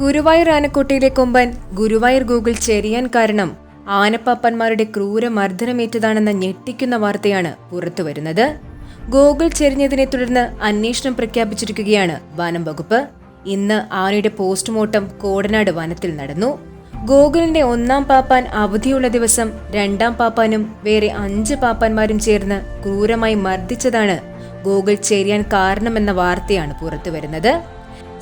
ഗുരുവായൂർ ആനക്കോട്ടയിലെ കൊമ്പൻ ഗുരുവായൂർ ഗൂഗിൾ ചെരിയാൻ കാരണം ആനപ്പാപ്പന്മാരുടെ ക്രൂര മർദ്ദനമേറ്റതാണെന്ന ഞെട്ടിക്കുന്ന വാർത്തയാണ് പുറത്തുവരുന്നത് ഗൂഗിൾ ചെരിഞ്ഞതിനെ തുടർന്ന് അന്വേഷണം പ്രഖ്യാപിച്ചിരിക്കുകയാണ് വനം വകുപ്പ്. ഇന്ന് ആനയുടെ പോസ്റ്റ്മോർട്ടം കോടനാട് വനത്തിൽ നടന്നു. ഗൂഗിളിന്റെ ഒന്നാം പാപ്പാൻ അവധിയുള്ള ദിവസം രണ്ടാം പാപ്പാനും വേറെ അഞ്ച് പാപ്പാന്മാരും ചേർന്ന് ക്രൂരമായി മർദ്ദിച്ചതാണ് ഗോകുൽ ചേരിയാൻ കാരണമെന്ന വാർത്തയാണ് പുറത്തുവരുന്നത്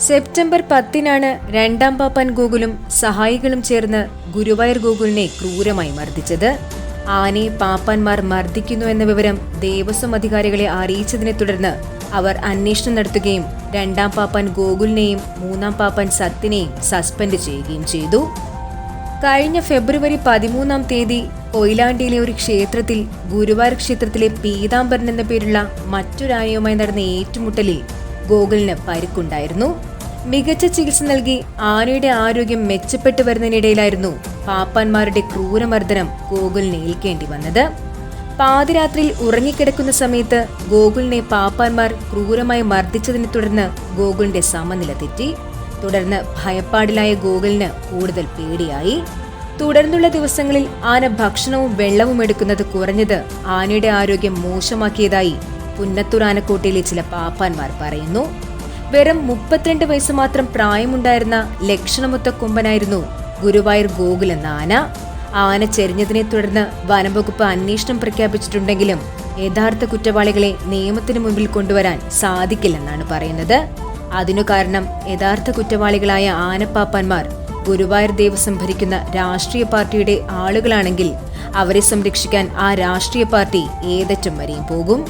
സെപ്റ്റംബർ പത്തിനാണ് രണ്ടാം പാപ്പൻ ഗോകുലും സഹായികളും ചേർന്ന് ഗുരുവായൂർ ഗോകുലിനെ ക്രൂരമായി മർദ്ദിച്ചത്. ആനയെ പാപ്പാന്മാർ മർദ്ദിക്കുന്നു എന്ന വിവരം ദേവസ്വം അധികാരികളെ അറിയിച്ചതിനെ തുടർന്ന് അവർ അന്വേഷണം നടത്തുകയും രണ്ടാം പാപ്പൻ ഗോകുലിനെയും മൂന്നാം പാപ്പൻ സത്തിനെയും സസ്പെൻഡ് ചെയ്യുകയും ചെയ്തു. കഴിഞ്ഞ ഫെബ്രുവരി പതിമൂന്നാം തീയതി കൊയിലാണ്ടിയിലെ ഒരു ക്ഷേത്രത്തിൽ ഗുരുവായൂർ ക്ഷേത്രത്തിലെ പീതാംബരൻ എന്ന പേരുള്ള മറ്റൊരാനയുമായി നടന്ന ഏറ്റുമുട്ടലിൽ ഗോകുലിന് പരിക്കുണ്ടായിരുന്നു. മികച്ച ചികിത്സ നൽകി ആനയുടെ ആരോഗ്യം മെച്ചപ്പെട്ടു വരുന്നതിനിടയിലായിരുന്നു പാപ്പാന്മാരുടെ ക്രൂരമർദ്ദനം ഗോകുലിനെ ഏൽക്കേണ്ടി വന്നത്. പാതിരാത്രിയിൽ ഉറങ്ങിക്കിടക്കുന്ന സമയത്ത് ഗോകുലിനെ പാപ്പാന്മാർ ക്രൂരമായി മർദ്ദിച്ചതിനെ തുടർന്ന് ഗോകുലിന്റെ സമനില തെറ്റി. തുടർന്ന് ഭയപ്പാടിലായ ഗോകുലിന് കൂടുതൽ പേടിയായി. തുടർന്നുള്ള ദിവസങ്ങളിൽ ആന ഭക്ഷണവും വെള്ളവും എടുക്കുന്നത് കുറഞ്ഞത് ആനയുടെ ആരോഗ്യം മോശമാക്കിയതായി പുന്നത്തൂർ ആനക്കോട്ടയിലെ ചില പാപ്പാന്മാർ പറയുന്നു. വെറും മുപ്പത്തിരണ്ട് വയസ്സ് മാത്രം പ്രായമുണ്ടായിരുന്ന ലക്ഷണമൊത്ത കൊമ്പനായിരുന്നു ഗുരുവായൂർ ഗോകുൽ എന്ന ആന ആന ചെരിഞ്ഞതിനെ തുടർന്ന് വനംവകുപ്പ് അന്വേഷണം പ്രഖ്യാപിച്ചിട്ടുണ്ടെങ്കിലും യഥാർത്ഥ കുറ്റവാളികളെ നിയമത്തിന് മുമ്പിൽ കൊണ്ടുവരാൻ സാധിക്കില്ലെന്നാണ് പറയുന്നത്. അതിനു കാരണം യഥാർത്ഥ കുറ്റവാളികളായ ആനപ്പാപ്പാന്മാർ ഗുരുവായൂർ ദേവസ്വം ഭരിക്കുന്ന രാഷ്ട്രീയ പാർട്ടിയുടെ ആളുകളാണെങ്കിൽ അവരെ സംരക്ഷിക്കാൻ ആ രാഷ്ട്രീയ പാർട്ടി ഏതറ്റം വരെയും പോകും.